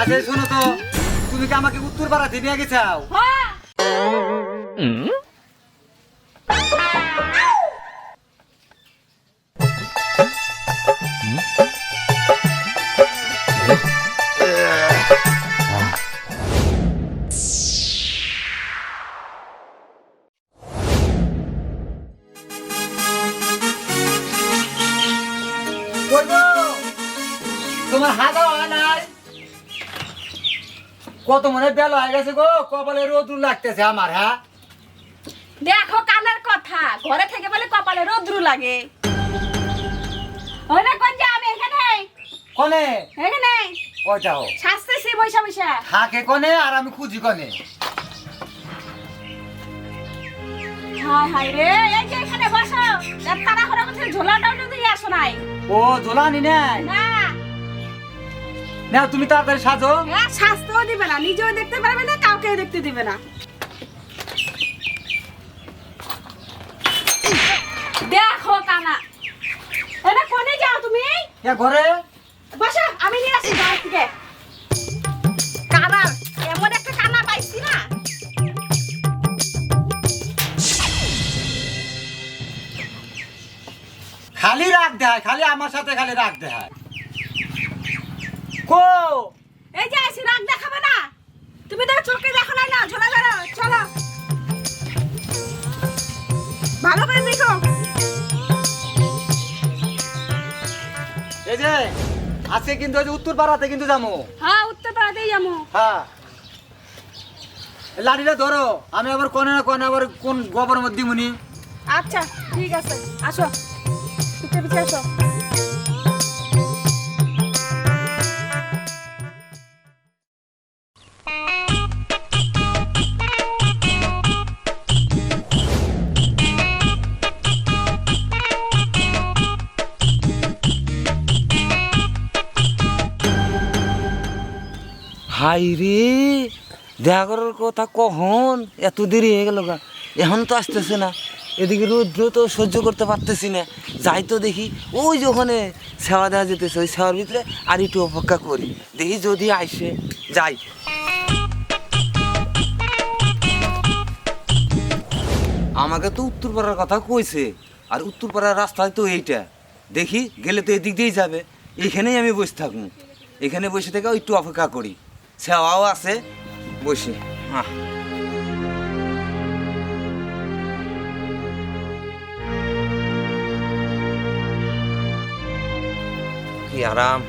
আচ্ছা শোনো তো তুমি কি আমাকে উত্তর পাড়াতে নিয়ে গেছাও? হ্যাঁ। তোমার হাত হয় নাই? কত মনে বেলা হয়ে গেছে গো কপালে রোদ লাগতেছে আমার হ্যাঁ? দেখো কানের কথা ঘরে থেকে বলে কপালে রোদ্রু লাগে। ওই না কোন যে আমি এখানে? কনে? এখানে। ওইটা হোক শাস্তেছি বৈশা বৈশা। থাকে কনে আর আমি খুঁজি কনে? হাই হাই রে এই যে এখানে বসো। তারা করে বলছে ঝোলাটাও যদি আসো নাই। ও নাই? না। না তুমি তাড়াতাড়ি সাজো। হ্যাঁ স্বাস্থ্যও দিবে না নিজেও দেখতে পারবে না কাউকে দেখতে দিবে না। দেখো কানা। এটা কোনে যাও তুমি? এ ঘরে? বসো আমি নিয়ে আসি গাছ থেকে কানার এমন একটা কানা পাইছি না। খালি রাখ দেয় খালি আমার সাথে খালি রাখ দেয় কো। এই যে আসি রাগ দেখাবে না। তুমি তো চোখে দেখো নাই না ঝোলা ধরো চলো। ভালো করে দেখো। এই যে আজকে কিন্তু ওই যে উত্তর পাড়াতে কিন্তু যাব হ্যাঁ উঠতে পারাতেই যাব হ্যাঁ। লাঠিটা ধরো আমি আবার কনে না কনে আবার কোন গোবর মধ্যে মুনি আচ্ছা ঠিক আছে আসো। পিছে পিছে আসো। হাই রে, দেখা করার কথা কখন? এত দেরি হয়ে গেল গা। এখন তো আসতেছে না। এদিকে রৌদ্র তো সহ্য করতে পারতেছি না। যাই তো দেখি, ওই যে ওখানে সেবা দেওয়া যেতেছে, ওই সেবার ভিতরে আর একটু অপেক্ষা করি। দেখি যদি আইসে যাই। আমাকে তো উত্তরপাড়ার কথা কইছে, আর উত্তরপাড়ার রাস্তায় তো এইটা। দেখি, গেলে তো এদিক দিয়েই যাবে। এখানেই আমি বসে থাকুন এখানে বসে থেকে একটু অপেক্ষা করি। সেওয়াও আছে, বসে। আহ। কি আরাম।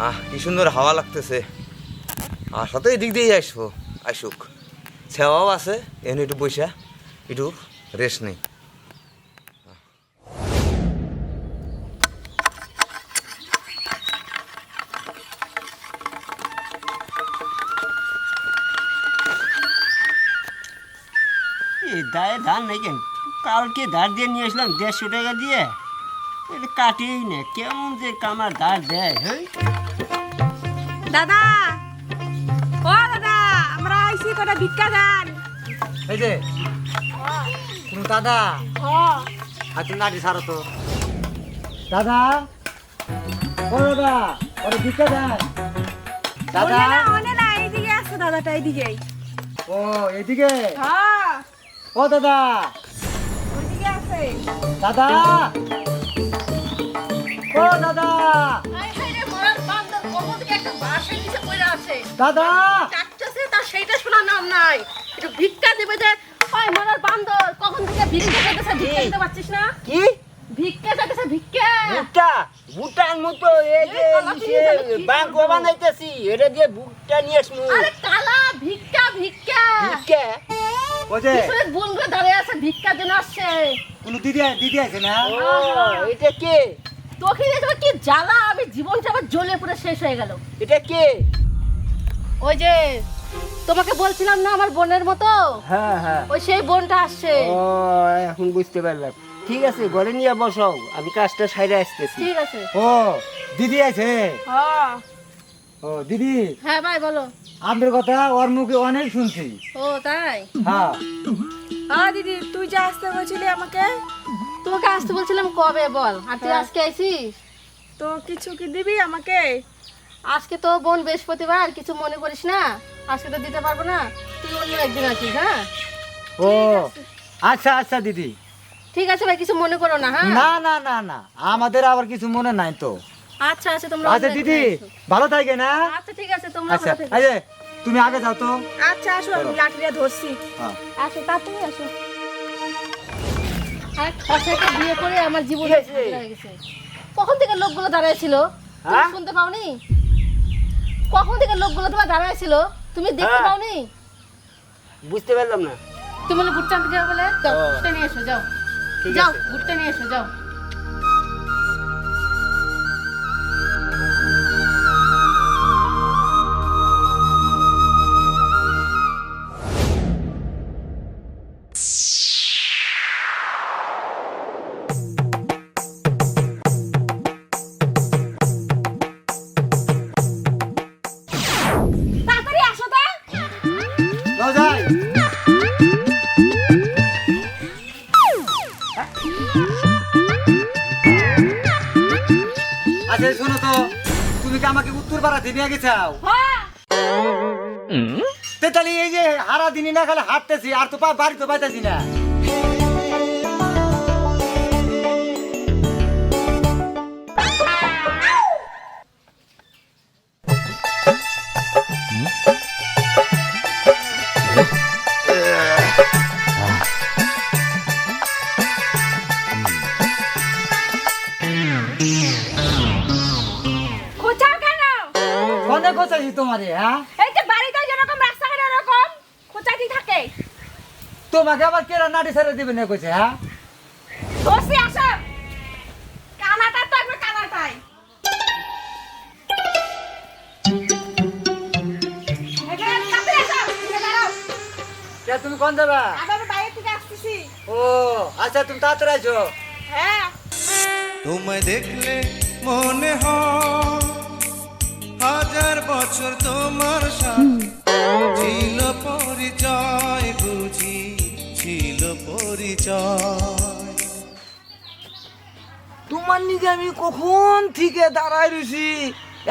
আহ, কি সুন্দর হাওয়া লাগতেছে। আসা তো এদিক দিয়েই আসব, আসুক। সেওয়াও আছে এনে একটু বসে, একটু রেস্ট নেই। দায়ে ধান নেই কেন? কালকে ধার দিয়ে নিয়ে আসলাম দেড়শো টাকা দিয়ে। এটা কাটেই না কেমন যে কামার ধার দেয় হ্যাঁ? দাদা! ও দাদা আমরা আইছি কটা ভিক্ষা দান এই যে কোন দাদা? হ্যাঁ। আর তুমি লাঠি সারো তো। দাদা? ও দাদা ওরে ভিক্ষা দেন দাদা? ওনে না এইদিকে আছে দাদাটা এইদিকেই। ও এদিকে হ্যাঁ। ও দাদা। দাদা। ও দাদা। দাদা। ডাকতেছে তার সেইটা শোনার নাম নাই। একটু ভিক্ষা দেবে যে মরার বান্দর কখন থেকে ভিক্ষা চাইতেছে ভিক্ষা দিতে পারছিস না? কি? ভিক্ষা চাইতেছে ভিক্ষা। ভুট্টা? ভুট্টার মতো এই যে দিয়ে ব্যাংক বানাইতেছি এটা দিয়ে ভুট্টা নিয়ে আরে কালা ভিক্ষা ভিক্ষা। ভিক্ষা? ও যে বোনগুলো দাঁড়িয়ে আছে ভিক্ষা জন্য আসছে। কোন দিদি দিদি আছে না? এটা কে? তোকে দিয়ে কি জ্বালা? আমি জীবনটা আবার জ্বলে পুরো শেষ হয়ে গেল। এটা কে? ওই যে তোমাকে বলছিলাম না আমার বোনের মতো? হ্যাঁ হ্যাঁ। ওই সেই বোনটা আসছে। ও এখন বুঝতে পারলাম। ঠিক আছে ঘরে নিয়ে বসাও আমি কাজটা সাইডে আসতেছি। ঠিক আছে। ও দিদি আছে হ্যাঁ। ও দিদি? হ্যাঁ ভাই বলো। আপনার কথা ওর মুখে অনেক শুনছি। ও তাই? হ্যাঁ। হ্যাঁ দিদি তুই যে আসতে বলছিলি আমাকে? তোমাকে আসতে বলছিলাম কবে বল? আর তুই হ্যাঁ। আজকে আইছিস? তো কিছু কি দিবি আমাকে? আজকে তো বোন বৃহস্পতিবার কিছু মনে করিস না? আজকে তো দিতে পারব না। তুই অন্য একদিন আসিস হ্যাঁ? ও আচ্ছা আচ্ছা দিদি। ঠিক আছে ভাই কিছু মনে করো না হ্যাঁ? না না না না। আমাদের আবার কিছু মনে নাই তো। আচ্ছা আচ্ছা তোমরা আচ্ছা দিদি ভালো থাকে না? আচ্ছা ঠিক আছে তোমরা আচ্ছা যে তুমি আগে যাও তো। আচ্ছা আসো আমি লাঠিটা ধরছি। হ্যাঁ। আসো তাড়াতাড়ি আসো। আর খসাকে বিয়ে করে আমার জীবন হয়ে গেছে। কখন থেকে লোকগুলো দাঁড়ায় ছিল তুমি হ্যাঁ? শুনতে পাওনি? কখন থেকে লোকগুলো তোমার দাঁড়ায় ছিল তুমি দেখতে হ্যাঁ। পাওনি? বুঝতে পারলাম না। তুমি বলে বুটটা আনতে যাও বলে? যাও ও। নিয়ে এসো যাও। যাও আছে। নিয়ে এসো যাও। নিয়ে গেছাও? হ্যাঁ। তে তাহলে এই যে হারা দিনই না খালি হাঁটতেছি আর তো পা- বাড়ি তো পাইতেছি না। কনে কোথায় তোমারে হ্যাঁ? এই যে বাড়িতে যেরকম রাস্তাঘাটে এরকম খোঁচাটি থাকে। তোমাকে আবার কেরা নাড়ি ছেড়ে দিবে না কইছে হ্যাঁ? ধরছি আসো। কানাটা তো একবার কানাটাই আসো, তুমি কোন যাবা? আমি বাইরে থেকে আসতেছি। ও আচ্ছা তুমি তাড়াতাড়ি আছো হ্যাঁ। তোমায় দেখলে মনে হয় হাজার বছর তোমার সাথে ছিল পরিচয় বুঝি ছিল পরিচয়। তোমার নিকে আমি কখন থেকে দাঁড়ায় রয়েছি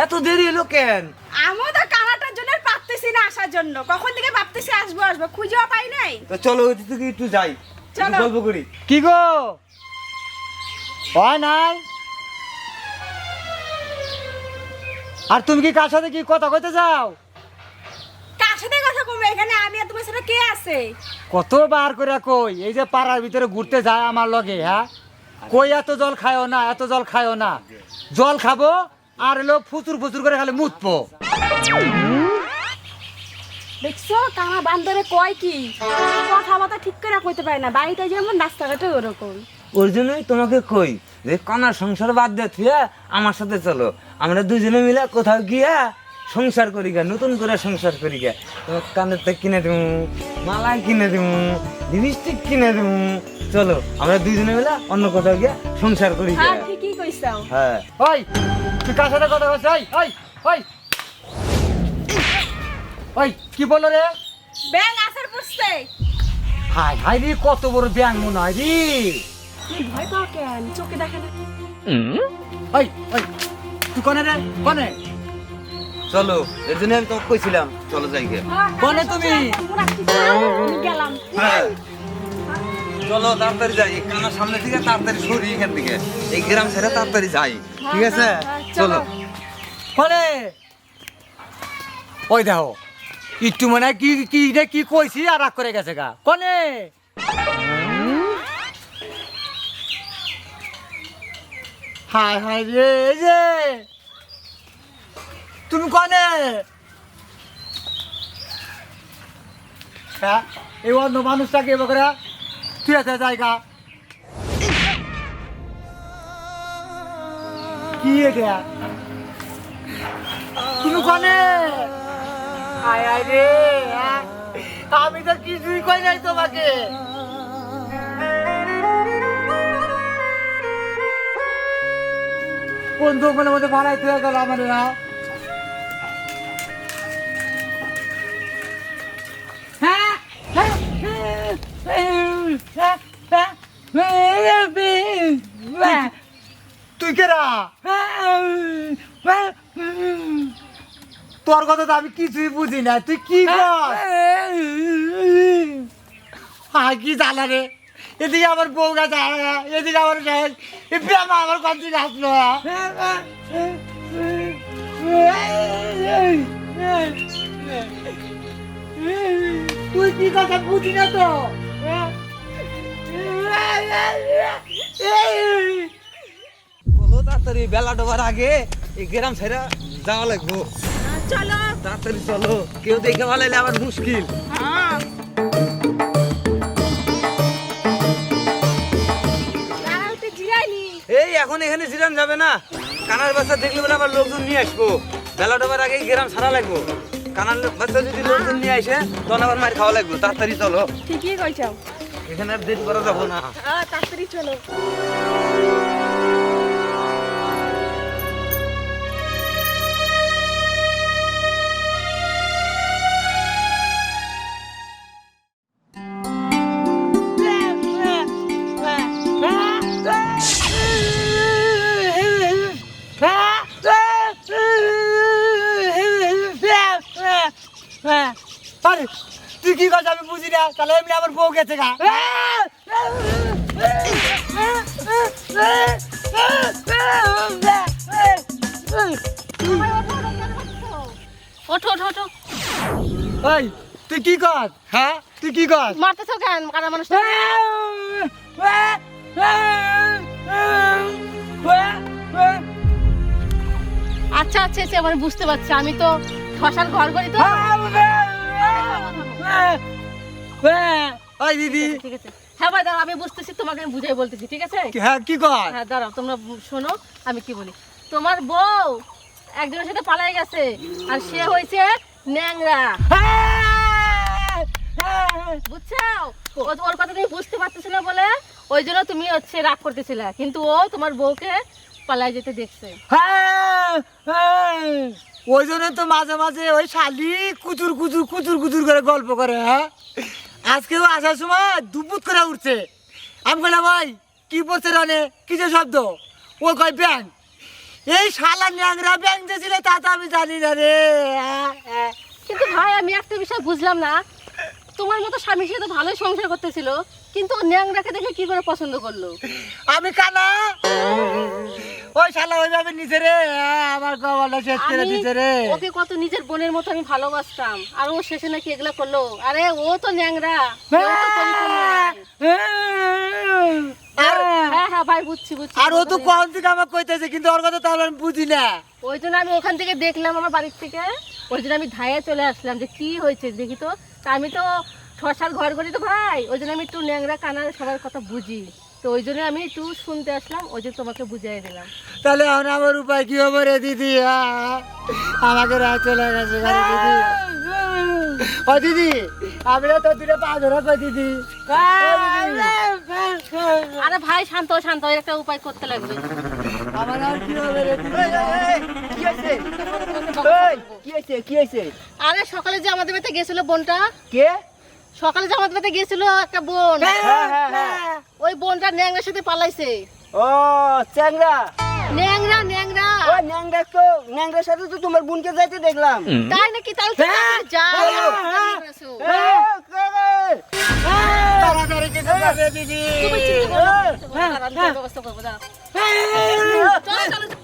এত দেরি হলো কেন? আমিও তো কানাটার জন্য পারতেছি না আসার জন্য। কখন থেকে ভাবতেছি আসব আসব খুঁজেও পাই নাই। তো চলো ওই থেকে একটু যাই চলো। গল্প করি। কি গো? হয় নাই? আর তুমি কি কার সাথে কি কথা কইতে যাও কার সাথে কথা এখানে আমি আর তোমার সাথে কে আছে? কতবার করে কই? এই যে পাড়ার ভিতরে ঘুরতে যায় আমার লগে হ্যাঁ? কই এত জল খায়ও না এত জল খায়ও না। জল খাব আর লোক ফুচুর ফুচুর করে খালি মুতবো। দেখছ কানা বান্দরে কয় কি? কথা ঠিক করে কইতে পারে না। বাড়িতে যেমন রাস্তাঘাটে ওরকম। ওর জন্যই তোমাকে কই যে কনার সংসার বাদ দিয়ে থুয়ে আমার সাথে চলো। আমরা দুজনে মিলে কোথাও গিয়া সংসার করি গা নতুন করে সংসার করি গা তোমার কানের থেকে কিনে দেবো মালাই কিনে দেবো লিপস্টিক কিনে দেবো চলো আমরা দুজনে মিলে অন্য কোথাও গিয়া সংসার করি গা হ্যাঁ ঠিকই কইছাও। হ্যাঁ। ওই তুই কার সাথে কথা কইছ ওই ওই ওই। ওই কি বলল রে? ব্যাং আসার পুষতে হাই হাই রে কত বড় ব্যাং মনে হয় রে। তুমি ভয় পাও কেন? চোখে দেখে না ওই ওই তুই কনে রে? কনে? চলো এর জন্য আমি তোমাকে কইছিলাম চলো যাই গে বলে তুমি? আমি গেলাম। হ্যাঁ। চলো তাড়াতাড়ি যাই। কানার সামনে থেকে তাড়াতাড়ি সরি এখান থেকে। এই গ্রাম ছেড়ে তাড়াতাড়ি যাই। ঠিক আছে? হ্যাঁ, চলো। কনে? ওই দেখো একটু মনে কি কি কি কইছি আর রাগ করে গেছে গা। কনে? হাই হাই রে যে। তুমি কনে? হ্যাঁ এই অন্য মানুষটাকে এবার তুই আছে জায়গা। কি এটা? তুমি কনে? আয় আয় রে আমি তো কিছুই কই নাই তোমাকে। বন্ধু মনে মধ্যে ভাড়াই তুই গেল আমার না হ্যাঁ হ্যাঁ হ্যাঁ তুই কেরা তোর কথা তো আমি কিছুই বুঝি না। তুই কি কর? কি জ্বালা রে? এদিকে আমার বউ গাছ এদিকে আমার শেষ। ব্যায়াম আমার কন্টি আসলো তুই কি কথা বুঝি না তো? তাড়াতাড়ি বেলা ডোবার আগে এই গ্রাম ছেড়ে যাওয়া লাগবো। চলো। তাড়াতাড়ি চলো কেউ দেখে ভালো আবার মুশকিল। হ্যাঁ। এখন এখানে জিরান যাবে না। কানার বাচ্চা দেখলে বলে আবার লোকজন নিয়ে আসব। বেলা ডোবার আগে গ্রাম সারা লাগবো। কানার বাচ্চা যদি লোকজন নিয়ে আসে তখন আবার মার খাওয়া লাগবো। তাড়াতাড়ি চলো। ঠিকই কইছাও। এখানে আর দেরি করা যাব না। তাড়াতাড়ি চলো। কি কথা আমি বুঝি না। তাহলে এমনি আমার বউ গেছে গা। ওঠো ওঠো ওঠো। এই তুই কি কর? হ্যাঁ? তুই কি কর? মারতেছো কেন? কারা মানুষ আচ্ছা আচ্ছা আচ্ছা মানে বুঝতে পারছি। আমি তো শ্মশান ঘর করি তো। ওই দিদি। ঠিক আছে হ্যাঁ ভাই দাঁড়াও আমি বুঝতেছি তোমাকে আমি বুঝাই বলতেছি ঠিক আছে? হ্যাঁ কি কর হ্যাঁ দাঁড়াও তোমরা শোনো আমি কি বলি। তোমার বউ একজনের সাথে পালাই গেছে আর সে হয়েছে ন্যাংরা। বুঝছ ও- ওর কথা তুমি বুঝতে পারতেছিলে বলে ওই জন্য তুমি হচ্ছে রাগ করতেছিলে। কিন্তু ও তোমার বউকে পালাই যেতে দেখছে। ওই জন্য তো মাঝে মাঝে ওই শালি কুচুর কুচুর কুচুর কুচুর করে গল্প করে হ্যাঁ? আজকেও আসার সময় দুপুত করে উঠছে। আমি বললাম ভাই কি বলছে রানে? কিসের শব্দ? ও কয় ব্যাং। এই শালা ন্যাংরা ব্যাং যে ছিল তা তো আমি জানি না রে। কিন্তু ভাই আমি একটা বিষয় বুঝলাম না। তোমার মতো স্বামীর সাথে তো ভালোই সংসার করতেছিল কিন্তু ন্যাংরাকে দেখে কি করে পছন্দ করল? আমি কানা। ওই শালা ওইভাবে নিচে রে। আমার শেষ করে দিছে রে। ওকে কত নিজের বোনের মতো আমি ভালোবাসতাম। আর ও শেষে নাকি এগুলা করল। আরে ও তো ন্যাংরা। আর ও তো থেকে আমাকে কইতেছে কিন্তু ওর কথা আমি বুঝি না। ওই জন্য আমি ওখান থেকে দেখলাম আমার বাড়ির থেকে। ওই জন্য আমি ধায়ে চলে আসলাম যে কি হয়েছে দেখি তো। তা আমি তো শশার ঘর করি তো ভাই। ওই জন্য আমি একটু ন্যাংরা কানার সবার কথা বুঝি। তো ওই জন্য আমি একটু শুনতে আসলাম ওই জন্য তোমাকে বুঝিয়ে দিলাম। তাহলে এখন আমার উপায় কি হবে রে দিদি আহ, আমাকে রাত চলে গেছে দিদি? ও দিদি আমি তো দিলে পা ধরা কই দিদি? আরে ভাই শান্ত শান্ত এর একটা উপায় করতে লাগবে। আমার আর কি হবে রে দিদি? কি হয়েছে? কি হয়েছে? কি হয়েছে? আরে সকালে যে আমাদের বাড়িতে গেছিল বোনটা কে? সকালে যে আমাদের বাড়িতে গেছিল একটা বোন। হ্যাঁ হ্যাঁ হ্যাঁ। ওই বোনটা ন্যাংরার সাথে পালাইছে। ও চ্যাংরা। ন্যাংরা ন্যাংরা। ও ন্যাংরা তো ন্যাংরার সাথে তো তোমার বোনকে যাইতে দেখলাম। তাই নাকি তাহলে তুমি তাড়াতাড়ি কিছু দিদি।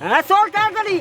হ্যাঁ। চল তাড়াতাড়ি।